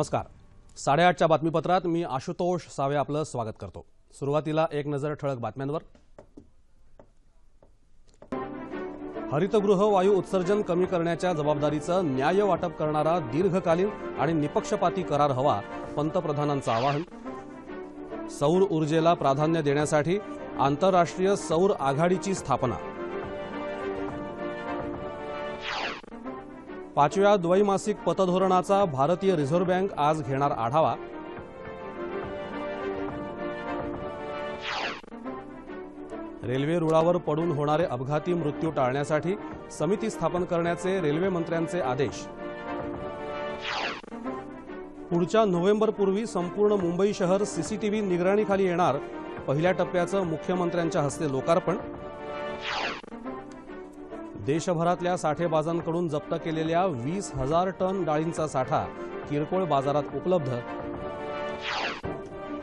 नमस्कार. साडेआठच्या बातमीपत्रात मी आशुतोष सावे आपलं स्वागत करतो. सुरुवातीला एक नजर ठळक बातम्यांवर. हरितगृह वायू उत्सर्जन कमी करण्याच्या जबाबदारीचं न्याय वाटप करणारा दीर्घकालीन आणि निपक्षपाती करार हवा पंतप्रधानांचं आवाहन. सौर ऊर्जेला प्राधान्य देण्यासाठी आंतरराष्ट्रीय सौर आघाडीची स्थापना. पाचव्या द्वैमासिक पतधोरणाचा भारतीय रिझर्व्ह बँक आज घेणार आढावा. रेल्वे रुळावर पडून होणारे अपघाती मृत्यू टाळण्यासाठी समिती स्थापन करण्याचे रेल्वे मंत्र्यांचे आदेश. पुढच्या नोव्हेंबरपूर्वी संपूर्ण मुंबई शहर सीसीटीव्ही निगराणीखाली येणार पहिल्या टप्प्याचं मुख्यमंत्र्यांच्या हस्ते लोकार्पण. देशभरातल्या साठेबाजांकडून जप्त केलेल्या वीस हजार टन डाळींचा साठा किरकोळ बाजारात उपलब्ध.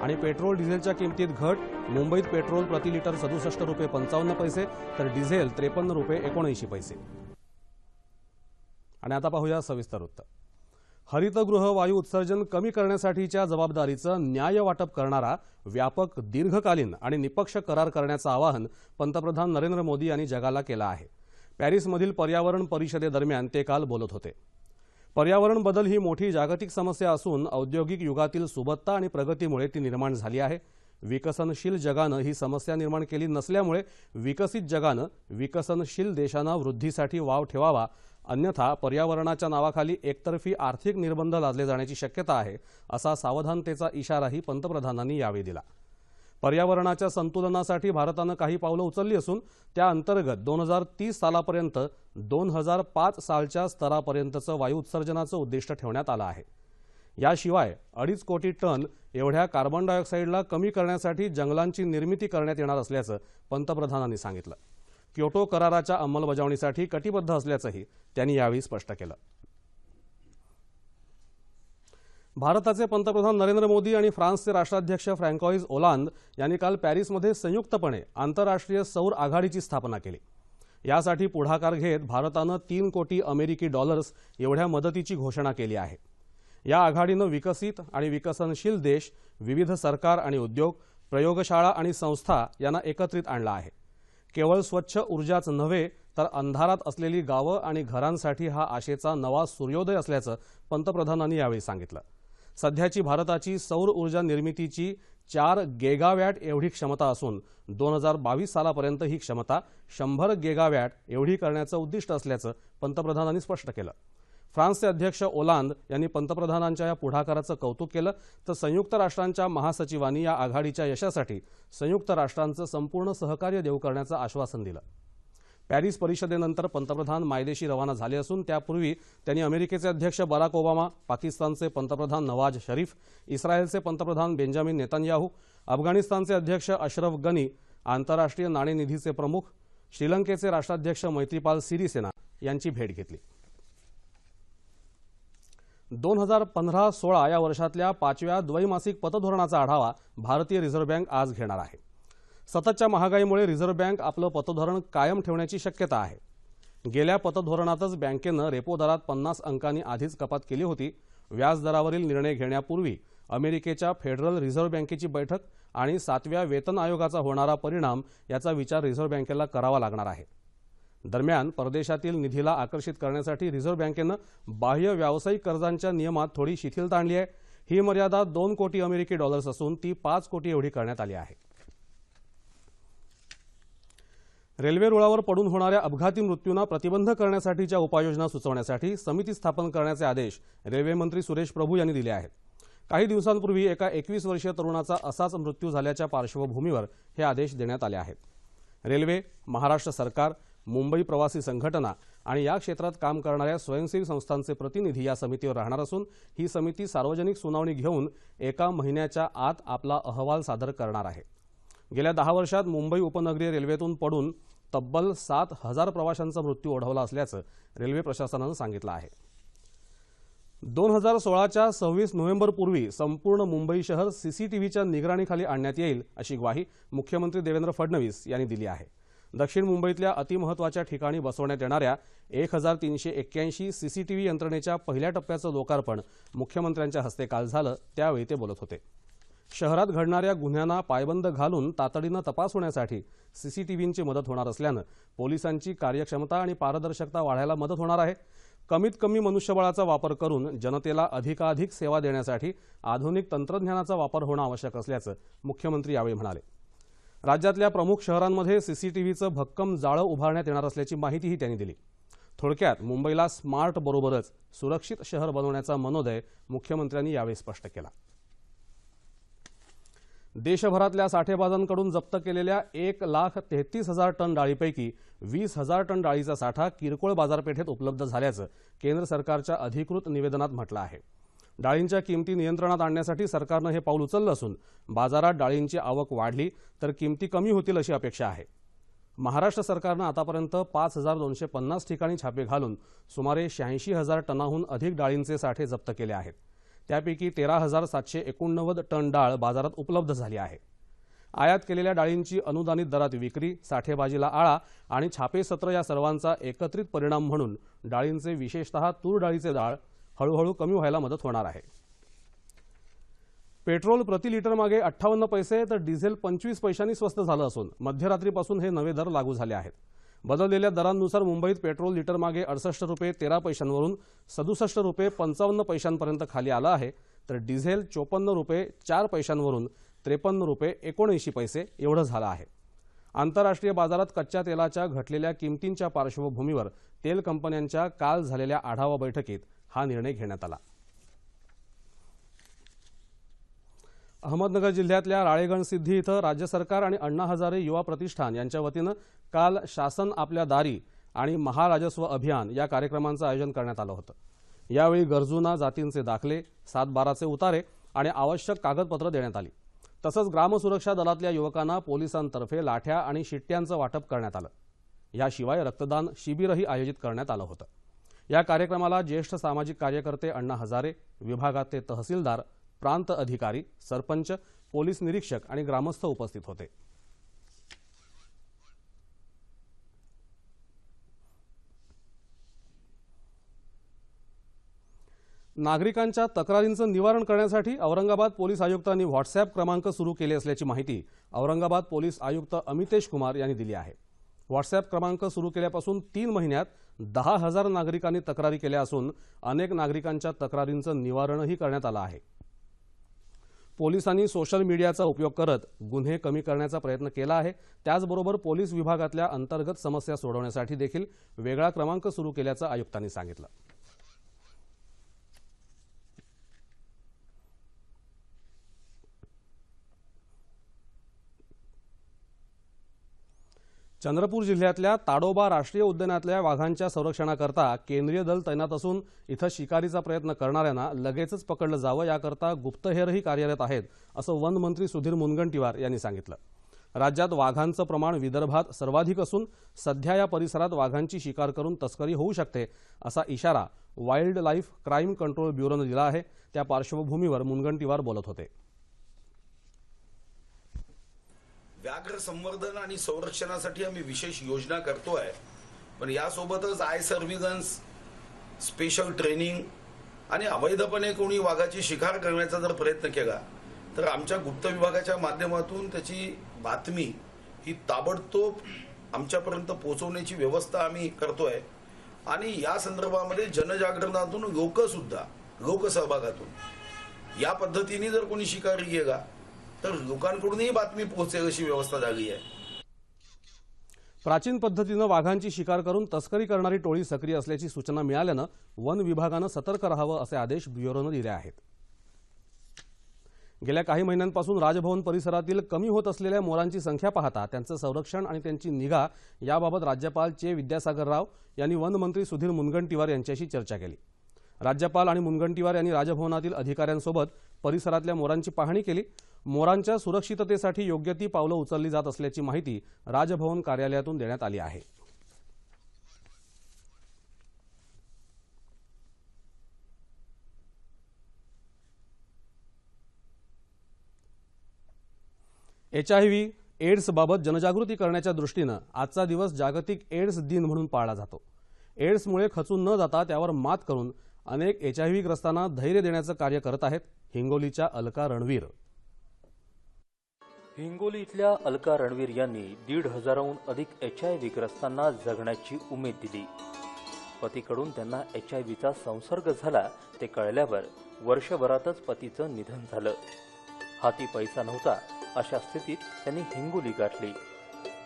आणि पेट्रोल डिझेलच्या किमतीत घट मुंबईत पेट्रोल प्रति लिटर सदुसष्ट रुपये पंचावन्न पैसे तर डिझेल त्रेपन्न रुपये एकोणऐंशी पैसे. आणि आता पाहूया सविस्तर वृत्त. हरितगृह वायू उत्सर्जन कमी करण्यासाठीच्या जबाबदारीचं न्याय वाटप करणारा व्यापक दीर्घकालीन आणि निपक्ष करार करण्याचं आवाहन पंतप्रधान नरेंद्र मोदी यांनी जगाला केलं आहे. पॅरिसमधील पर्यावरण परिषदेदरम्यान ते काल बोलत होते. पर्यावरण बदल ही मोठी जागतिक समस्या असून औद्योगिक युगातील सुबत्ता आणि प्रगतीमुळे ती निर्माण झाली आहे. विकसनशील जगानं ही समस्या निर्माण केली नसल्यामुळे विकसित जगानं विकसनशील देशांना वृद्धीसाठी वाव ठेवावा अन्यथा पर्यावरणाच्या नावाखाली एकतर्फी आर्थिक निर्बंध लादले जाण्याची शक्यता आहे असा सावधानतेचा इशाराही पंतप्रधानांनी यावेळी दिला. पर्यावरणाच्या संतुलनासाठी भारतानं काही पावलं उचलली असून त्या अंतर्गत दोन हजार तीस सालापर्यंत दोन हजार पाच सालच्या स्तरापर्यंतचं वायू उत्सर्जनाचं उद्दिष्ट ठेवण्यात आलं आहे. याशिवाय अडीच कोटी टन एवढ्या कार्बन डायऑक्साईडला कमी करण्यासाठी जंगलांची निर्मिती करण्यात येणार असल्याचं पंतप्रधानांनी सांगितलं. क्योटो कराराच्या अंमलबजावणीसाठी कटिबद्ध असल्याचंही त्यांनी यावेळी स्पष्ट केलं. भारताचे पंतप्रधान नरेंद्र मोदी आणि फ्रान्सचे राष्ट्राध्यक्ष फ्रँकॉईज ओलांद यांनी काल पॅरिसमध्ये संयुक्तपणे आंतरराष्ट्रीय सौर आघाडीची स्थापना केली. यासाठी पुढाकार घेत भारतानं तीन कोटी अमेरिकी डॉलर्स एवढ्या मदतीची घोषणा केली आहे. या आघाडीनं विकसित आणि विकसनशील देश विविध सरकार आणि उद्योग प्रयोगशाळा आणि संस्था यांना एकत्रित आणला आहे. केवळ स्वच्छ ऊर्जाच नव्हे तर अंधारात असलेली गावं आणि घरांसाठी हा आशेचा नवा सूर्योदय असल्याचं पंतप्रधानांनी यावेळी सांगितलं. सध्याची भारताची सौर ऊर्जा निर्मितीची चार गेगावॅट एवढी क्षमता असून दोन हजार बावीस सालापर्यंत ही क्षमता शंभर गेगावॅट एवढी करण्याचं उद्दिष्ट असल्याचं पंतप्रधानांनी स्पष्ट केलं. फ्रान्सचे अध्यक्ष ओलांद यांनी पंतप्रधानांच्या या पुढाकाराचं कौतुक केलं. तर संयुक्त राष्ट्रांच्या महासचिवांनी या आघाडीच्या यशासाठी संयुक्त राष्ट्रांचं संपूर्ण सहकार्य देऊ करण्याचं आश्वासन दिलं. पॅरिस परिषदेनंतर पंतप्रधान मायदेशी रवाना झाले असून त्यापूर्वी त्यांनी अमेरिकेचे अध्यक्ष बराक ओबामा पाकिस्तानचे पंतप्रधान नवाज शरीफ इस्रायलचे पंतप्रधान बेंजामिन नेतान्याहू अफगाणिस्तानचे अध्यक्ष अशरफ गनी आंतरराष्ट्रीय नाणेनिधीचे प्रमुख श्रीलंकेचे राष्ट्राध्यक्ष मैत्रीपाल सिरीसेना यांची भेट घेतली. दोन हजार पंधरा सोळा या वर्षातल्या पाचव्या द्वैमासिक पतधोरणाचा आढावा भारतीय रिझर्व्ह बँक आज घेणार आहे. सततच्या महागाईमुळे रिझर्व्ह बँक आपलं पतधोरण कायम ठेवण्याची शक्यता आहे. गेल्या पतधोरणातच बँकेनं रेपो दरात पन्नास अंकांनी आधीच कपात केली होती. व्याजदरावरील निर्णय घेण्यापूर्वी अमेरिकेच्या फेडरल रिझर्व्ह बँकेची बैठक आणि सातव्या वेतन आयोगाचा होणारा परिणाम याचा विचार रिझर्व्ह बँकेला करावा लागणार आहे. दरम्यान परदेशातील निधीला आकर्षित करण्यासाठी रिझर्व्ह बँकेनं बाह्य व्यावसायिक कर्जांच्या नियमात थोडी शिथिलता आणली आहे. ही मर्यादा दोन कोटी अमेरिकी डॉलर्स असून ती पाच कोटी एवढी करण्यात आली आहे. रेल्वे रुळावर पडून होणाऱ्या अपघाती मृत्यूंना प्रतिबंध करण्यासाठीच्या उपाययोजना सुचवण्यासाठी समिती स्थापन करण्याचे आदेश रेल्वेमंत्री सुरेश प्रभू यांनी दिले आहेत. काही दिवसांपूर्वी एका एकवीस वर्षीय तरुणाचा असाच मृत्यू झाल्याच्या पार्श्वभूमीवर हे आदेश देण्यात आले आहेत. रेल्वे महाराष्ट्र सरकार मुंबई प्रवासी संघटना आणि या क्षेत्रात काम करणाऱ्या स्वयंसेवी संस्थांचे प्रतिनिधी या समितीवर राहणार असून ही समिती सार्वजनिक सुनावणी घेऊन एका महिन्याच्या आत आपला अहवाल सादर करणार आहे. गेल्या दहा वर्षात मुंबई उपनगरीय रेल्वेतून पडून तब्बल सात हजार प्रवाशांचा मृत्यू ओढवला असल्याचं रेल्वे प्रशासनानं सांगितलं आहे. दोन हजार सोळाच्या सव्वीस नोव्हेंबरपूर्वी संपूर्ण मुंबई शहर सीसीटीव्हीच्या निगराणीखाली आणण्यात येईल अशी ग्वाही मुख्यमंत्री देवेंद्र फडणवीस यांनी दिली आहे. दक्षिण मुंबईतल्या अतिमहत्वाच्या ठिकाणी बसवण्यात येणाऱ्या एक हजार तीनशे एक्क्याऐंशी सीसीटीव्ही यंत्रणेच्या पहिल्या टप्प्याचं लोकार्पण मुख्यमंत्र्यांच्या हस्ते काल झालं त्यावेळी ते बोलत होते. शहरात घडणाऱ्या गुन्ह्यांना पायबंद घालून तातडीनं तपास होण्यासाठी सीसीटीव्हींची मदत होणार असल्यानं पोलिसांची कार्यक्षमता आणि पारदर्शकता वाढायला मदत होणार आहे. कमीत कमी मनुष्यबळाचा वापर करून जनतेला अधिकाधिक सेवा देण्यासाठी आधुनिक तंत्रज्ञानाचा वापर होणं आवश्यक असल्याचं मुख्यमंत्री यावेळी म्हणाले. राज्यातल्या प्रमुख शहरांमध्ये सीसीटीव्हीचं भक्कम जाळं उभारण्यात येणार असल्याची माहितीही त्यांनी दिली. थोडक्यात मुंबईला स्मार्ट बरोबरच सुरक्षित शहर बनवण्याचा मनोदय मुख्यमंत्र्यांनी यावेळी स्पष्ट केला. देशभरातल्या साठेबाजांकडून जप्त केलेल्या एक लाख तेहतीस हजार टन डाळीपैकी वीस हजार टन डाळीचा साठा किरकोळ बाजारपेठेत उपलब्ध झाल्याचं केंद्र सरकारच्या अधिकृत निवेदनात म्हटलं आहे. डाळींच्या किमती नियंत्रणात आणण्यासाठी सरकारनं हे पाऊल उचललं असून बाजारात डाळींची आवक वाढली तर किमती कमी होतील अशी अपेक्षा आहे. महाराष्ट्र सरकारनं आतापर्यंत पाच हजार दोनशे पन्नास ठिकाणी छापे घालून सुमारे शहाऐंशी हजार टनाहून अधिक डाळींचे साठे जप्त केले आहेत. त्यापैकी तेरा हजार सातशे एकोणनव्वद टन डाळ बाजारात उपलब्ध झाली आहे. आयात केलेल्या डाळींची अनुदानित दरात विक्री साठेबाजीला आळा आणि छापे सत्र या सर्वांचा एकत्रित परिणाम म्हणून डाळींचे विशेषतः तूर डाळीचे डाळ हळूहळू कमी व्हायला मदत होणार आहे. पेट्रोल प्रति लिटर मागे अठ्ठावन्न पैसे तर डिझेल पंचवीस पैशांनी स्वस्त झालं असून मध्यरात्रीपासून हे नवे दर लागू झाले आहेत. बदललेल्या दरांनुसार मुंबईत पेट्रोल लिटरमागे अडसष्ट रुपये तेरा पैशांवरून सदुसष्ट रुपये पंचावन्न पैशांपर्यंत खाली आलं आहे. तर डिझेल चोपन्न रुपये चार पैशांवरून त्रेपन्न रुपये एकोणऐंशी पैसे एवढं झालं आहे. आंतरराष्ट्रीय बाजारात कच्च्या तेलाच्या घटलेल्या किमतींच्या पार्श्वभूमीवर तेल कंपन्यांच्या काल झालेल्या आढावा बैठकीत हा निर्णय घेण्यात आला. अहमदनगर जिल्ह्यातल्या राळेगण सिद्धी इथं राज्य सरकार आणि अण्णा हजारे युवा प्रतिष्ठान यांच्या वतीनं काल शासन आपल्या दारी आणि महाराजस्व अभियान या कार्यक्रमांचं आयोजन करण्यात आलं होतं. यावेळी गरजूंना जातींचे दाखले सातबाराचे उतारे आणि आवश्यक कागदपत्र देण्यात आली. तसंच ग्रामसुरक्षा दलातल्या युवकांना पोलिसांतर्फे लाठ्या आणि शिट्ट्यांचं वाटप करण्यात आलं. याशिवाय रक्तदान शिबिरही आयोजित करण्यात आलं होतं. या कार्यक्रमाला ज्येष्ठ सामाजिक कार्यकर्ते अण्णा हजारे विभागाचे तहसीलदार प्रांत अधिकारी सरपंच पोलीस निरीक्षक आणि ग्रामस्थ उपस्थित होते. नागरिकांच्या तक्रारींचं निवारण करण्यासाठी औरंगाबाद पोलीस आयुक्तांनी व्हॉट्सअप क्रमांक सुरू केले असल्याची माहिती औरंगाबाद पोलीस आयुक्त अमितेश कुमार यांनी दिली आहे. व्हॉट्सअप क्रमांक सुरू केल्यापासून तीन महिन्यात दहा हजार नागरिकांनी तक्रारी केल्या असून अनेक नागरिकांच्या तक्रारींचं निवारणही करण्यात आलं आहे. पोलिसांनी सोशल मीडियाचा उपयोग करत गुन्हे कमी करण्याचा प्रयत्न केला आहे. त्याचबरोबर पोलीस विभागातल्या अंतर्गत समस्या सोडवण्यासाठी देखील वेगळा क्रमांक सुरू केल्याचं आयुक्तांनी सांगितलं. चंद्रपूर जिल्ह्यातल्या ताडोबा राष्ट्रीय उद्यानातल्या वाघांच्या संरक्षणाकरता केंद्रीय दल तैनात असून इथं शिकारीचा प्रयत्न करणाऱ्यांना लगेचच पकडलं जावं याकरता गुप्तहेरही कार्यरत आहेत असं वन मंत्री सुधीर मुनगंटीवार यांनी सांगितलं. राज्यात वाघांचं प्रमाण विदर्भात सर्वाधिक असून सध्या या परिसरात वाघांची शिकार करून तस्करी होऊ शकते असा इशारा वाईल्ड लाईफ क्राईम कंट्रोल ब्युरोनं दिला आहे. त्या पार्श्वभूमीवर मुनगंटीवार बोलत होते. व्याघ्र संवर्धन आणि संरक्षणासाठी आम्ही विशेष योजना करतो आहे पण यासोबतच आय सर्व्हिलन्स स्पेशल ट्रेनिंग आणि अवैधपणे कोणी वाघाची शिकार करण्याचा जर प्रयत्न केला तर आमच्या गुप्त विभागाच्या माध्यमातून त्याची बातमी ही ताबडतोब आमच्यापर्यंत पोहोचवण्याची व्यवस्था आम्ही करतोय. आणि या संदर्भामध्ये जनजागरणातून लोकसुद्धा लोकसहभागातून या पद्धतीने जर कोणी शिकारी गेला तर लोकांकडूनही बातमी पोहोचेल अशी व्यवस्था झाली आहे. प्राचीन पद्धतीनं वाघांची शिकार करून तस्करी करणारी टोळी सक्रिय असल्याची सूचना मिळाल्यानं वन विभागानं सतर्क राहावं असे आदेश ब्युरोनं दिले आहेत. गेल्या काही महिन्यांपासून राजभवन परिसरातील कमी होत असलेल्या मोरांची संख्या पाहता त्यांचं संरक्षण आणि त्यांची निगा याबाबत राज्यपाल चे विद्यासागर राव यांनी वनमंत्री सुधीर मुनगंटीवार यांच्याशी चर्चा केली. राज्यपाल आणि मुनगंटीवार यांनी राजभवनातील अधिकाऱ्यांसोबत परिसरातल्या मोरांची पाहणी केली. मोरांच्या सुरक्षिततेसाठी योग्य ती पावलं उचलली जात असल्याची माहिती राजभवन कार्यालयातून देण्यात आली आहे. एच आय व्ही एड्सबाबत जनजागृती करण्याच्या दृष्टीनं आजचा दिवस जागतिक एड्स दिन म्हणून पाळला जातो. एड्समुळे खचून न जाता त्यावर मात करून अनेक एच आय व्ही ग्रस्तांना धैर्य देण्याचं कार्य करत आहेत हिंगोलीच्या अलका रणवीर. हिंगोली इथल्या अलका रणवीर यांनी दीड हजाराहून अधिक एच आय व्ही ग्रस्तांना जगण्याची उमेद दिली. पतीकडून त्यांना एच आय व्हीचा संसर्ग झाला ते कळल्यावर वर्षभरातच पतीचं निधन झालं. हाती पैसा नव्हता अशा स्थितीत त्यांनी हिंगोली गाठली.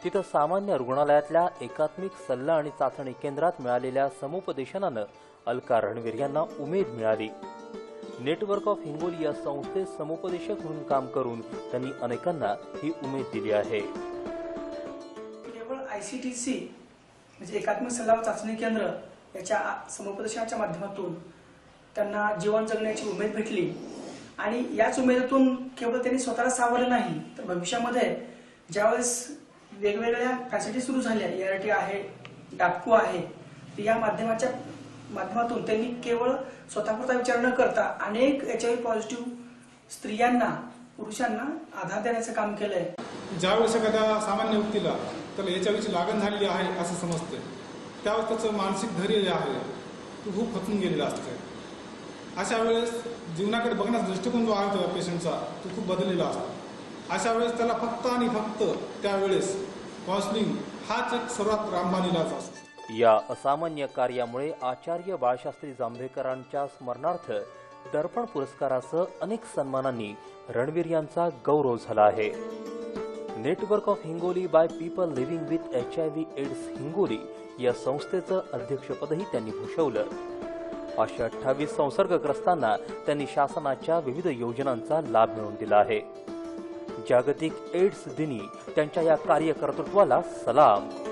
तिथं सामान्य रुग्णालयातल्या एकात्मिक सल्ला आणि चाचणी केंद्रात मिळालेल्या समुपदेशनानं अलका रणवीर यांना उमेद मिळाली. नेटवर्क ऑफ हिंगोली या संस्थेत समुपदेशक म्हणून काम करून त्यांनी अनेकांना ही उमेद दिली आहे. केवळ आयसीटीसी म्हणजे एकात्मिक सल्ला चाचणी केंद्र याच्या समुपदेशनाच्या माध्यमातून त्यांना जीवन जगण्याची उमेद भेटली. आणि याच उमेदीतून केवळ त्यांनी स्वतःला सावरलं नाही तर भविष्यामध्ये ज्यावेळेस वेगवेगळ्या फॅसिलिटी सुरू झाल्या ए आर टी आहे डापको आहे या माध्यमाच्या माध्यमातून त्यांनी केवळ स्वतःपुरता विचार न करता अनेक एच आय पॉझिटिव्ह स्त्रियांना पुरुषांना आधार देण्याचं काम केलंय. ज्यावेळेस एखाद्या सामान्य व्यक्तीला त्याला एच आय लागण झालेली आहे असं समजते त्यावेळेस त्याचं मानसिक धैर्य जे आहे ते खूप खचून गेलेलं असतं अशा वेळेस जीवनाकडे बघण्याचा दृष्टिकोन जो आहे त्या पेशंटचा तो खूप बदललेला असतो. अशा वेळेस त्याला फक्त आणि फक्त त्यावेळेस काउन्सिलिंग हाच एक सर्वात रामबाण इलाज असतो. या असामान्य कार्यामुळे आचार्य बाळशास्त्री जांभेकरांच्या स्मरणार्थ दर्पण पुरस्कारासह अनेक सन्मानांनी रणवीर यांचा गौरव झाला आहे. Network of Hingoli by people living with H I V AIDS Hingoli या संस्थेचं अध्यक्षपदही त्यांनी भूषवलं. अशा अठ्ठावीस संसर्गग्रस्तांना त्यांनी शासनाच्या विविध योजनांचा लाभ मिळवून दिला आहे. जागतिक एड्स दिनी त्यांच्या या कार्यकर्तृत्वाला सलाम.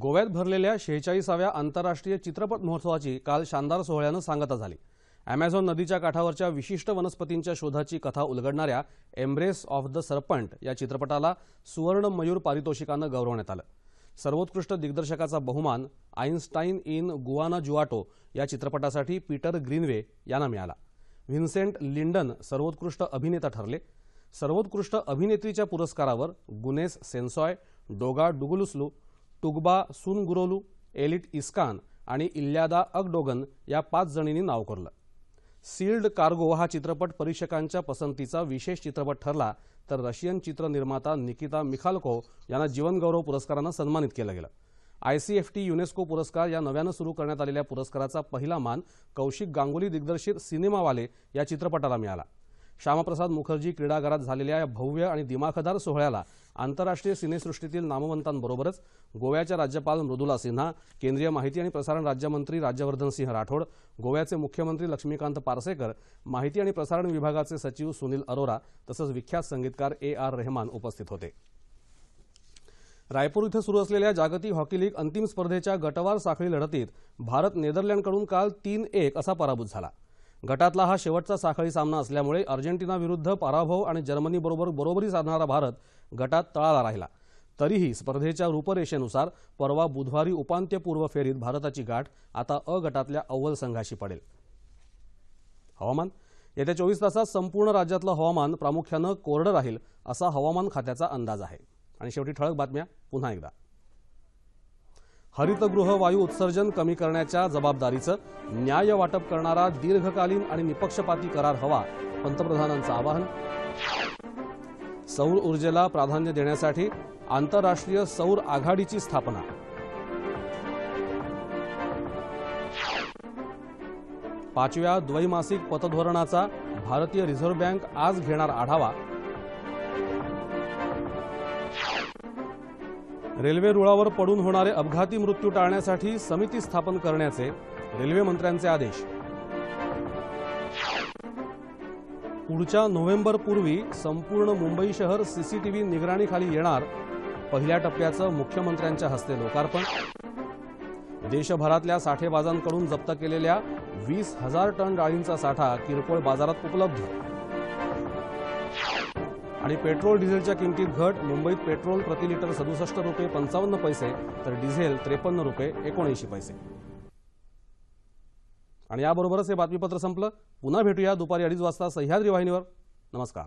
गोव्यात भरलेल्या शेहेचाळीसाव्या आंतरराष्ट्रीय चित्रपट महोत्सवाची काल शानदार सोहळ्यानं सांगता झाली. अमेझॉन नदीच्या काठावरच्या विशिष्ट वनस्पतींच्या शोधाची कथा उलगडणाऱ्या एम्ब्रेस ऑफ द सरपंट या चित्रपटाला सुवर्ण मयूर पारितोषिकानं गौरवण्यात आलं. सर्वोत्कृष्ट दिग्दर्शकाचा बहुमान आईन्स्टाईन इन गुआना जुआटो या चित्रपटासाठी पीटर ग्रीनवे यांना मिळाला. व्हिन्सेंट लिंडन सर्वोत्कृष्ट अभिनेता ठरले. सर्वोत्कृष्ट अभिनेत्रीच्या पुरस्कारावर Gunes Sensoy Doga Dugulusulu Tugba Sungurolu Elit Iscan आणि इल्ल्यादा अगडोगन या पाच जणींनी नाव कोरलं. सील्ड कार्गो हा चित्रपट परीक्षकांच्या पसंतीचा विशेष चित्रपट ठरला तर रशियन चित्रनिर्माता निकिता मिखाल्को यांना जीवनगौरव पुरस्कारानं सन्मानित केलं गेलं. आयसीएफटी युनेस्को पुरस्कार या नव्यानं सुरू करण्यात आलेल्या पुरस्काराचा पहिला मान कौशिक गांगुली दिग्दर्शित सिनेमावाले या चित्रपटाला मिळाला. श्यामाप्रसाद मुखर्जी क्रीडागारात झालेल्या या भव्य आणि दिमाखदार सोहळ्याला आंतरराष्ट्रीय सिनेसृष्टीतील नामवंतांबरोबरच गोव्याच्या राज्यपाल मृदुला सिन्हा केंद्रीय माहिती आणि प्रसारण राज्यमंत्री राज्यवर्धन सिंह राठोड गोव्याचे मुख्यमंत्री लक्ष्मीकांत पार्सेकर माहिती आणि प्रसारण विभागाचे सचिव सुनील अरोरा तसंच विख्यात संगीतकार ए आर रेहमान उपस्थित होते. रायपूर इथं सुरू असलेल्या जागतिक हॉकी लीग अंतिम स्पर्धेच्या गटवार साखळी लढतीत भारत नेदरलँडकडून काल तीन एक असा पराभूत झाला. गटातला हा शेवटचा साखळी सामना असल्यामुळे अर्जेंटिनाविरुद्ध पराभव आणि जर्मनीबरोबर बरोबरी साधणारा भारत गटात तळाला राहिला. तरीही स्पर्धेच्या रूपरेषेनुसार परवा बुधवारी उपांत्यपूर्व फेरीत भारताची गाठ आता अ गटातल्या अव्वल संघाशी पडेल. हवामान? येत्या चोवीस तासात संपूर्ण राज्यातलं हवामान प्रामुख्यानं कोरडं राहील असा हवामान खात्याचा अंदाज आहे. आणि शेवटी ठळक बातम्या पुन्हा एकदा. हरितगृह वायू उत्सर्जन कमी करण्याच्या जबाबदारीचं न्याय वाटप करणारा दीर्घकालीन आणि निपक्षपाती करार हवा पंतप्रधानांचं आवाहन. सौर ऊर्जेला प्राधान्य देण्यासाठी आंतरराष्ट्रीय सौर आघाडीची स्थापना. पाचव्या द्वैमासिक पतधोरणाचा भारतीय रिझर्व्ह बँक आज घेणार आढावा रेल्वे रुळावर पडून होणारे अपघाती मृत्यू टाळण्यासाठी समिती स्थापन करण्याचे रेल्वे मंत्र्यांचे आदेश. पुढच्या नोव्हेंबरपूर्वी संपूर्ण मुंबई शहर सीसीटीव्ही निगराणीखाली येणार पहिल्या टप्प्याचं मुख्यमंत्र्यांच्या हस्ते लोकार्पण. देशभरातल्या साठेबाजांकडून जप्त केलेल्या वीस हजार टन डाळींचा साठा किरकोळ बाजारात उपलब्ध. आणि पेट्रोल डिझेलच्या किमतीत घट मुंबईत पेट्रोल प्रति लिटर सदुसष्ट रुपये पंचावन्न पैसे तर डिझेल त्रेपन्न रुपये एकोणऐंशी पैसे. आणि याबरोबरच हे बातमीपत्र संपलं. पुन्हा भेटूया दुपारी अडीच वाजता सह्याद्री वाहिनीवर. नमस्कार.